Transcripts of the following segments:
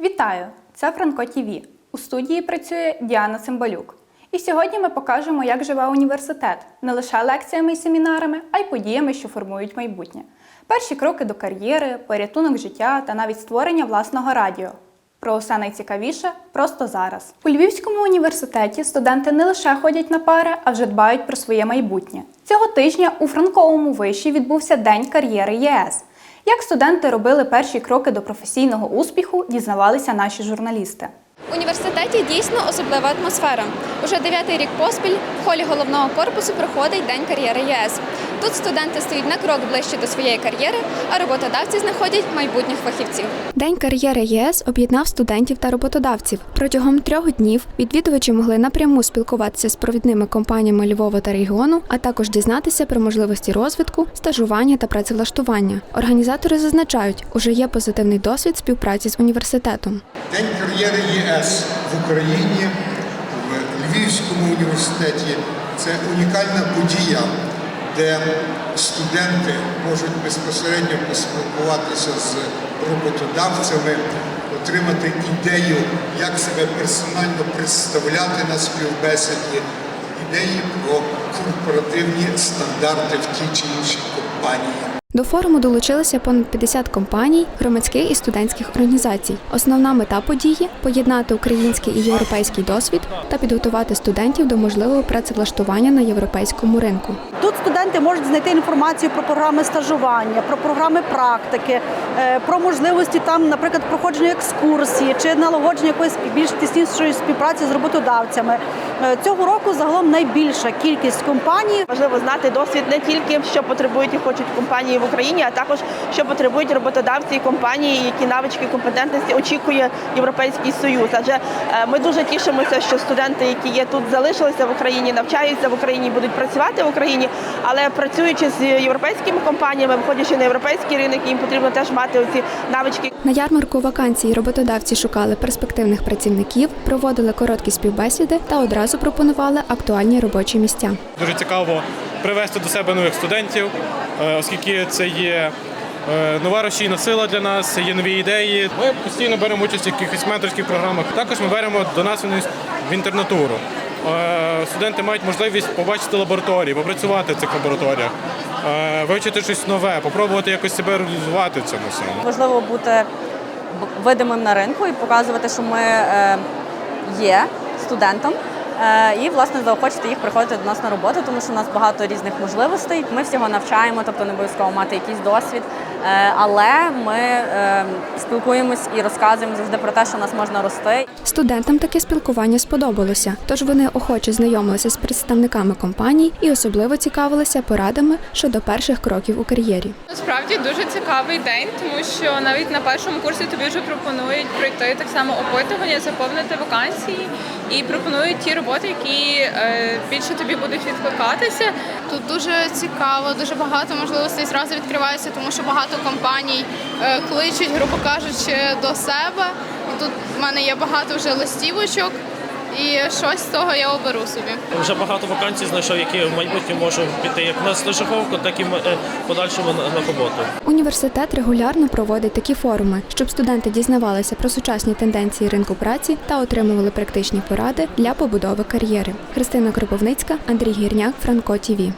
Вітаю! Це Франко ТІВІ. У студії працює Діана Цимбалюк. І сьогодні ми покажемо, як живе університет не лише лекціями і семінарами, а й подіями, що формують майбутнє. Перші кроки до кар'єри, порятунок життя та навіть створення власного радіо. Про усе найцікавіше просто зараз. У Львівському університеті студенти не лише ходять на пари, а вже дбають про своє майбутнє. Цього тижня у Франковому виші відбувся День кар'єри ЄС. Як студенти робили перші кроки до професійного успіху, дізнавалися наші журналісти. В університеті дійсно особлива атмосфера. Уже дев'ятий рік поспіль в холі головного корпусу проходить День кар'єри ЄС. Тут студенти стоять на крок ближче до своєї кар'єри, а роботодавці знаходять майбутніх фахівців. День кар'єри ЄС об'єднав студентів та роботодавців. Протягом трьох днів відвідувачі могли напряму спілкуватися з провідними компаніями Львова та регіону, а також дізнатися про можливості розвитку, стажування та працевлаштування. Організатори зазначають, уже є позитивний досвід співпраці з університетом. День кар'єри ЄС в Україні в Львівському університеті це унікальна подія, де студенти можуть безпосередньо поспілкуватися з роботодавцями, отримати ідею, як себе персонально представляти на співбесіді, ідеї про корпоративні стандарти в тій чи іншій компанії. До форуму долучилися понад 50 компаній, громадських і студентських організацій. Основна мета події поєднати український і європейський досвід та підготувати студентів до можливого працевлаштування на європейському ринку. Тут студенти можуть знайти інформацію про програми стажування, про програми практики, е, про можливості там, наприклад, проходження екскурсії чи налагодження якоїсь більш тіснішої співпраці з роботодавцями. Е, Цього року загалом найбільша кількість компаній Важливо знати досвід не тільки що потребують і хочуть компанії в Україні, а також що потребують роботодавці і компанії, які навички компетентності очікує Європейський Союз. Адже е, ми дуже тішимося, що студенти, які є тут, залишилися в Україні, навчаються в Україні, будуть працювати в Україні, але працюючи з європейськими компаніями, виходячи на європейський ринок, їм потрібно теж мати оці навички. На ярмарку вакансій роботодавці шукали перспективних працівників, проводили короткі співбесіди та одразу пропонували актуальні робочі місця. Дуже цікаво привести до себе нових студентів, е, оскільки це є е, нова рушійна сила для нас, є нові ідеї. Ми постійно беремо участь в якихось менторських програмах. Також ми беремо до нас в інтернатуру. Е, Студенти мають можливість побачити лабораторії, попрацювати в цих лабораторіях, вивчити щось нове, попробувати якось себе реалізувати в цьому всьому. важливо бути видимим на ринку і показувати, що ми є студентом. Е, І власне заохочити їх приходити до нас на роботу, тому що у нас багато різних можливостей. Ми всього навчаємо, тобто не обов'язково мати якийсь досвід. Е, Але ми е, спілкуємось і розказуємо завжди про те, що нас можна рости. Студентам таке спілкування сподобалося, тож вони охоче знайомилися з представниками компаній і особливо цікавилися порадами щодо перших кроків у кар'єрі. Насправді дуже цікавий день, тому що навіть на першому курсі тобі вже пропонують пройти так само опитування, заповнити вакансії і пропонують ті роботи, які е, більше тобі будуть відкликатися. Тут дуже цікаво, дуже багато можливостей зразу відкривається, тому що багато компаній е, кличуть, грубо кажучи, до себе. І тут в мене є багато вже листівочок, і щось з того я оберу собі. Вже багато вакансій знайшов, які в майбутньому можу піти як на стажировку, так і е, подальшому на на роботу. Університет регулярно проводить такі форуми, щоб студенти дізнавалися про сучасні тенденції ринку праці та отримували практичні поради для побудови кар'єри. Христина Кропивницька, Андрій Гірняк, Франко ТІВІ.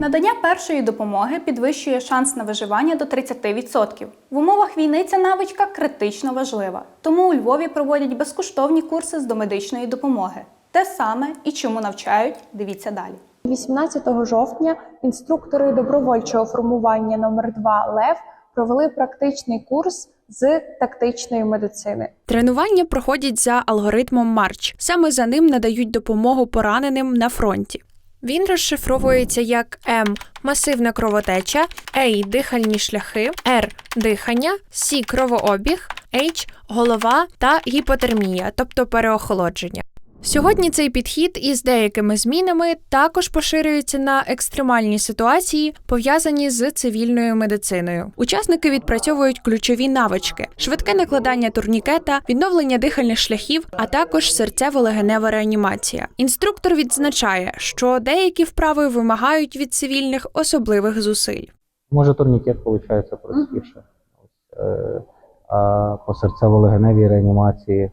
Надання першої допомоги підвищує шанс на виживання до 30%. В умовах війни ця навичка критично важлива. Тому у Львові проводять безкоштовні курси з домедичної допомоги. Те саме і чому навчають, дивіться далі. 18 жовтня інструктори добровольчого формування номер 2 Лев провели практичний курс з тактичної медицини. Тренування проходять за алгоритмом Марч. Саме за ним надають допомогу пораненим на фронті. Він розшифровується як М масивна кровотеча, А дихальні шляхи, Р дихання, С кровообіг, H голова та гіпотермія, тобто переохолодження. Сьогодні цей підхід із деякими змінами також поширюється на екстремальні ситуації, пов'язані з цивільною медициною. Учасники відпрацьовують ключові навички: швидке накладання турнікета, відновлення дихальних шляхів, а також серцево-легенева реанімація. Інструктор відзначає, що деякі вправи вимагають від цивільних особливих зусиль. Може турнікет виходить простіше. Е, а по серцево-легеневій реанімації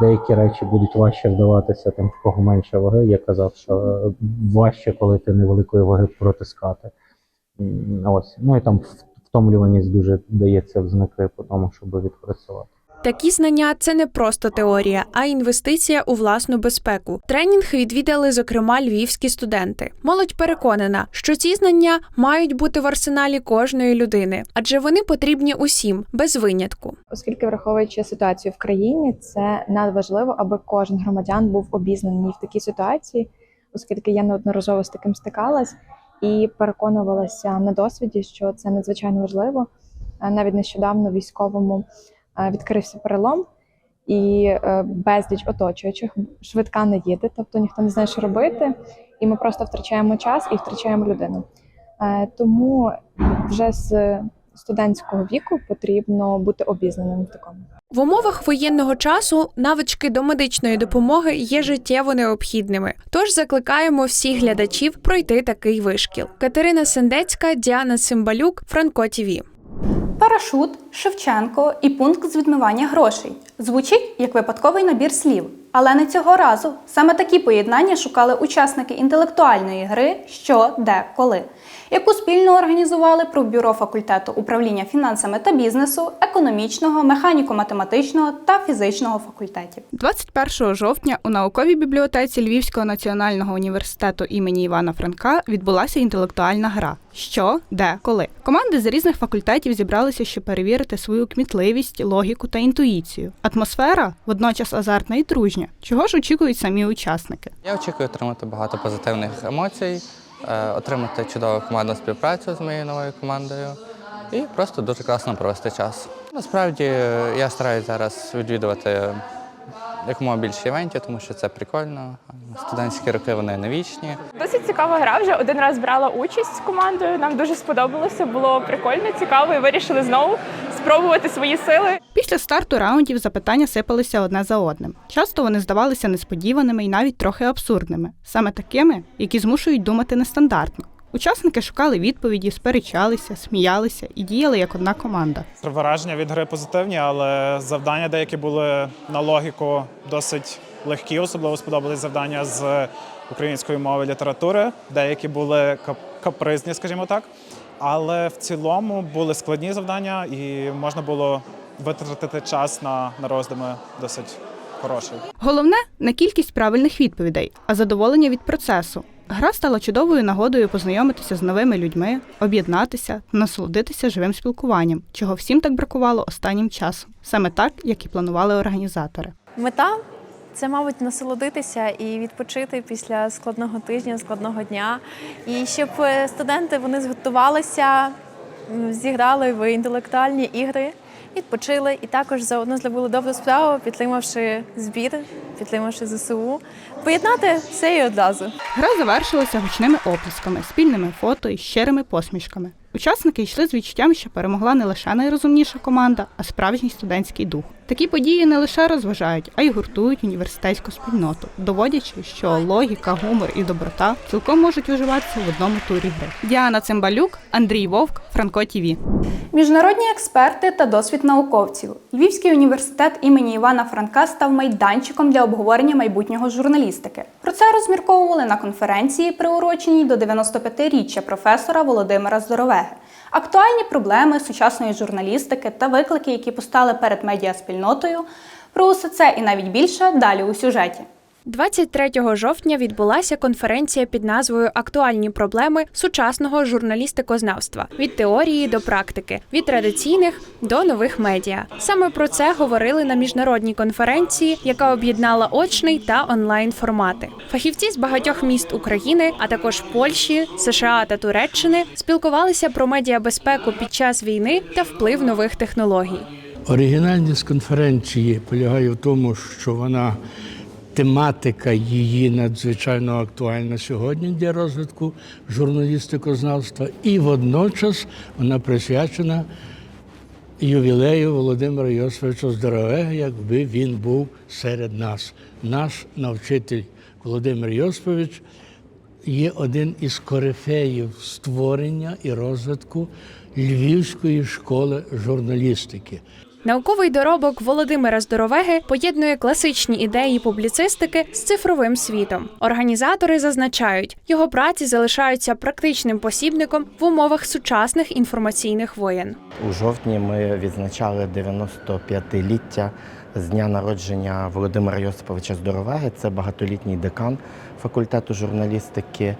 деякі речі будуть важче вдаватися тим, в кого менше ваги. Я казав, що е, важче, коли ти невеликої ваги протискати. Ось. Ну і там втомлюваність дуже дається в знаки по тому, щоб відпрацювати. Такі знання це не просто теорія, а інвестиція у власну безпеку. Тренінг відвідали, зокрема, львівські студенти. Молодь переконана, що ці знання мають бути в арсеналі кожної людини, адже вони потрібні усім без винятку. Оскільки враховуючи ситуацію в країні, це надважливо, аби кожен громадян був обізнаний в такій ситуації, оскільки я неодноразово з таким стикалась і переконувалася на досвіді, що це надзвичайно важливо. Навіть нещодавно військовому відкрився перелом, і е, безліч оточуючих швидка не їде, тобто ніхто не знає, що робити, і ми просто втрачаємо час і втрачаємо людину. Е, Тому вже з студентського віку потрібно бути обізнаним в такому. В умовах воєнного часу навички до медичної допомоги є життєво необхідними. Тож закликаємо всіх глядачів пройти такий вишкіл. Катерина Сендецька, Діана Цимбалюк, Франко ТІВІ. Парашут, Шевченко і пункт з відмивання грошей. Звучить як випадковий набір слів. Але не цього разу. Саме такі поєднання шукали учасники інтелектуальної гри Що, де, коли, яку спільно організували Профбюро факультету управління фінансами та бізнесу, економічного, механіко-математичного та фізичного факультетів. 21 жовтня у науковій бібліотеці Львівського національного університету імені Івана Франка відбулася інтелектуальна гра. Що, де, коли. Команди з різних факультетів зібралися, щоб перевірити свою кмітливість, логіку та інтуїцію. Атмосфера водночас азартна і дружня. Чого ж очікують самі учасники? Я очікую отримати багато позитивних емоцій, е, отримати чудову командну співпрацю з моєю новою командою і просто дуже класно провести час. Насправді е, я стараюся зараз відвідувати якомога більше івентів, тому що це прикольно. Студентські роки вони не вічні. Досить цікава гра. Вже один раз брала участь з командою. Нам дуже сподобалося. Було прикольно, цікаво, і вирішили знову спробувати свої сили. Після старту раундів запитання сипалися одне за одним. Часто вони здавалися несподіваними і навіть трохи абсурдними, саме такими, які змушують думати нестандартно. Учасники шукали відповіді, сперечалися, сміялися і діяли як одна команда. Враження від гри позитивні, але завдання деякі були на логіку досить легкі. Особливо сподобались завдання з української мови літератури. Деякі були кап- капризні, скажімо так. Але в цілому були складні завдання, і можна було витратити час на, на роздуми досить хороший. Головне не кількість правильних відповідей, а задоволення від процесу. Гра стала чудовою нагодою познайомитися з новими людьми, об'єднатися, насолодитися живим спілкуванням, чого всім так бракувало останнім часом, саме так, як і планували організатори. Мета це, мабуть, насолодитися і відпочити після складного тижня, складного дня. І щоб е, студенти вони зготувалися, зіграли в інтелектуальні ігри, відпочили і також заодно зробили добру справу, підтримавши збір, підтримавши ЗСУ. Поєднати все і одразу. Гра завершилася гучними оплесками, спільними фото і щирими посмішками. Учасники йшли з відчуттям, що перемогла не лише найрозумніша команда, а справжній студентський дух. Такі події не лише розважають, а й гуртують університетську спільноту, доводячи, що логіка, гумор і доброта цілком можуть виживатися в одному турі гри. Діана Цимбалюк, Андрій Вовк, Франко ТІВІ. Міжнародні експерти та досвід науковців. Львівський університет імені Івана Франка став майданчиком для обговорення майбутнього журналістики. Про це розмірковували на конференції, приуроченій до 95-річчя професора Володимира Здоровеги. Актуальні проблеми сучасної журналістики та виклики, які постали перед медіаспільнотою. Про усе це і навіть більше далі у сюжеті. 23 жовтня відбулася конференція під назвою Актуальні проблеми сучасного журналістикознавства від теорії до практики, від традиційних до нових медіа. Саме про це говорили на міжнародній конференції, яка об'єднала очний та онлайн формати. Фахівці з багатьох міст України, а також Польщі, США та Туреччини спілкувалися про медіабезпеку під час війни та вплив нових технологій. Оригінальність конференції полягає в тому, що вона тематика її надзвичайно актуальна сьогодні для розвитку журналістикознавства, і водночас вона присвячена ювілею Володимира Йосифовича Здоровега, якби він був серед нас. Наш навчитель Володимир Йосифович є один із корифеїв створення і розвитку Львівської школи журналістики. Науковий доробок Володимира Здоровеги поєднує класичні ідеї публіцистики з цифровим світом. Організатори зазначають, його праці залишаються практичним посібником в умовах сучасних інформаційних воєн. У жовтні ми відзначали 95-ліття з дня народження Володимира Йосиповича Здоровеги. Це багатолітній декан факультету журналістики.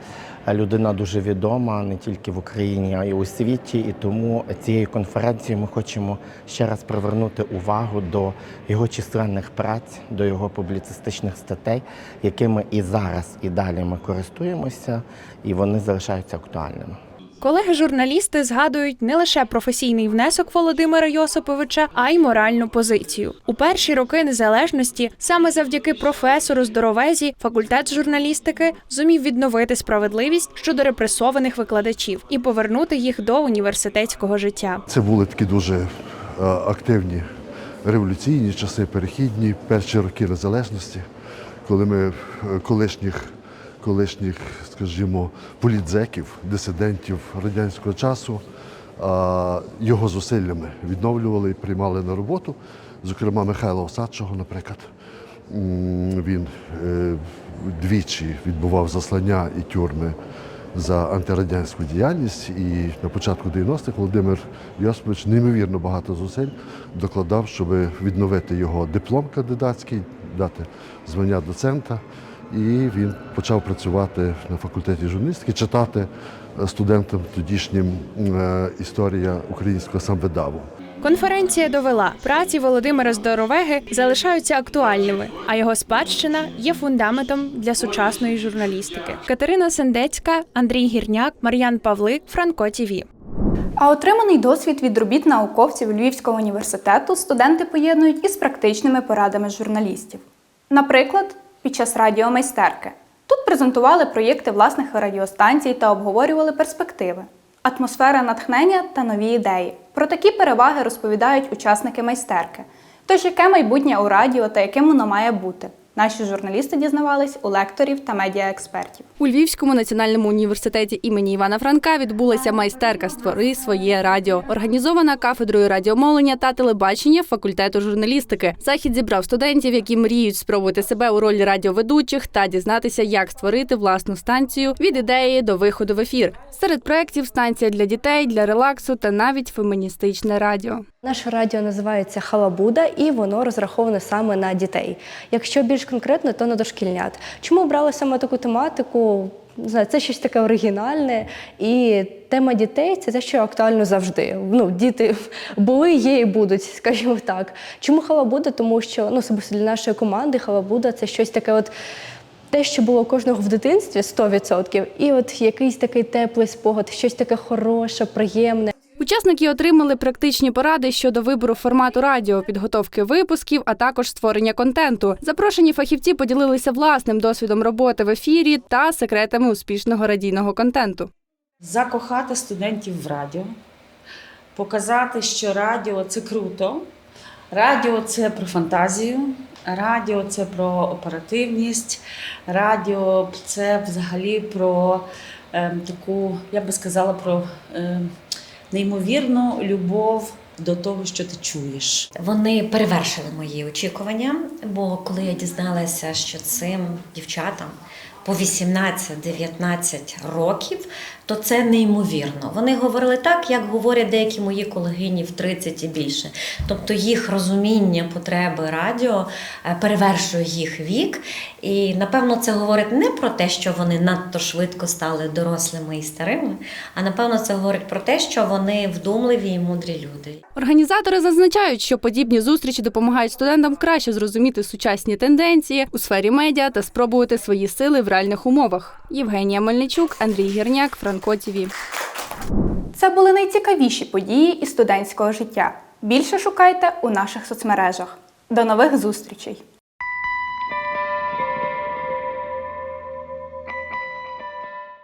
Людина дуже відома не тільки в Україні, а й у світі. І тому цією конференцією ми хочемо ще раз привернути увагу до його численних праць, до його публіцистичних статей, якими і зараз, і далі ми користуємося, і вони залишаються актуальними. Колеги-журналісти згадують не лише професійний внесок Володимира Йосиповича, а й моральну позицію. У перші роки незалежності саме завдяки професору здоровезі факультет журналістики зумів відновити справедливість щодо репресованих викладачів і повернути їх до університетського життя. Це були такі дуже е, активні революційні часи, перехідні, перші роки незалежності, коли ми е, колишніх, колишніх, скажімо, політзеків, дисидентів радянського часу його зусиллями відновлювали і приймали на роботу. Зокрема, Михайла Осадчого, наприклад. Він е, двічі відбував заслання і тюрми за антирадянську діяльність. І на початку 90-х Володимир Йосипович неймовірно багато зусиль докладав, щоб відновити його диплом кандидатський, дати звання доцента. І він почав працювати на факультеті журналістики, читати е, студентам тодішнім е, історія українського самвидаву. Конференція довела, праці Володимира Здоровеги залишаються актуальними, а його спадщина є фундаментом для сучасної журналістики. Катерина Сендецька, Андрій Гірняк, Мар'ян Павлик, Франко ТІВІ. А отриманий досвід від робіт науковців Львівського університету студенти поєднують із практичними порадами журналістів. Наприклад, під час радіомайстерки. Тут презентували проєкти власних радіостанцій та обговорювали перспективи, атмосфера натхнення та нові ідеї. Про такі переваги розповідають учасники майстерки. Тож, яке майбутнє у радіо та яким воно має бути? Наші журналісти дізнавались у лекторів та медіаекспертів. У Львівському національному університеті імені Івана Франка відбулася майстерка Створи своє радіо, організована кафедрою радіомовлення та телебачення факультету журналістики. Захід зібрав студентів, які мріють спробувати себе у ролі радіоведучих та дізнатися, як створити власну станцію від ідеї до виходу в ефір. Серед проєктів станція для дітей, для релаксу та навіть феміністичне радіо. Наше радіо називається Халабуда, і воно розраховане саме на дітей. Якщо більш конкретно, то на дошкільнят. Чому обрали саме таку тематику? Не знаю, це щось таке оригінальне, і тема дітей це те, що актуально завжди. Ну, діти були, є і будуть, скажімо так. Чому халабуда? Тому що ну, особисто для нашої команди халабуда це щось таке, от те, що було кожного в дитинстві 100%, і от якийсь такий теплий спогад, щось таке хороше, приємне. Учасники отримали практичні поради щодо вибору формату радіо, підготовки випусків, а також створення контенту. Запрошені фахівці поділилися власним досвідом роботи в ефірі та секретами успішного радійного контенту. закохати студентів в радіо, показати, що радіо це круто, радіо це про фантазію, радіо це про оперативність, радіо це взагалі про е, таку, я би сказала, про е, неймовірну любов. До того, що ти чуєш, Вони перевершили мої очікування, бо коли я дізналася, що цим дівчатам по 18-19 років, то це неймовірно. Вони говорили так, як говорять деякі мої колегині в 30 і більше. Тобто їх розуміння потреби радіо е, перевершує їх вік. І напевно це говорить не про те, що вони надто швидко стали дорослими і старими, а напевно це говорить про те, що вони вдумливі і мудрі люди. Організатори зазначають, що подібні зустрічі допомагають студентам краще зрозуміти сучасні тенденції у сфері медіа та спробувати свої сили в реальних умовах. Євгенія Мельничук, Андрій Гірняк, Франко ТІВІ. Це були найцікавіші події із студентського життя. Більше шукайте у наших соцмережах. До нових зустрічей!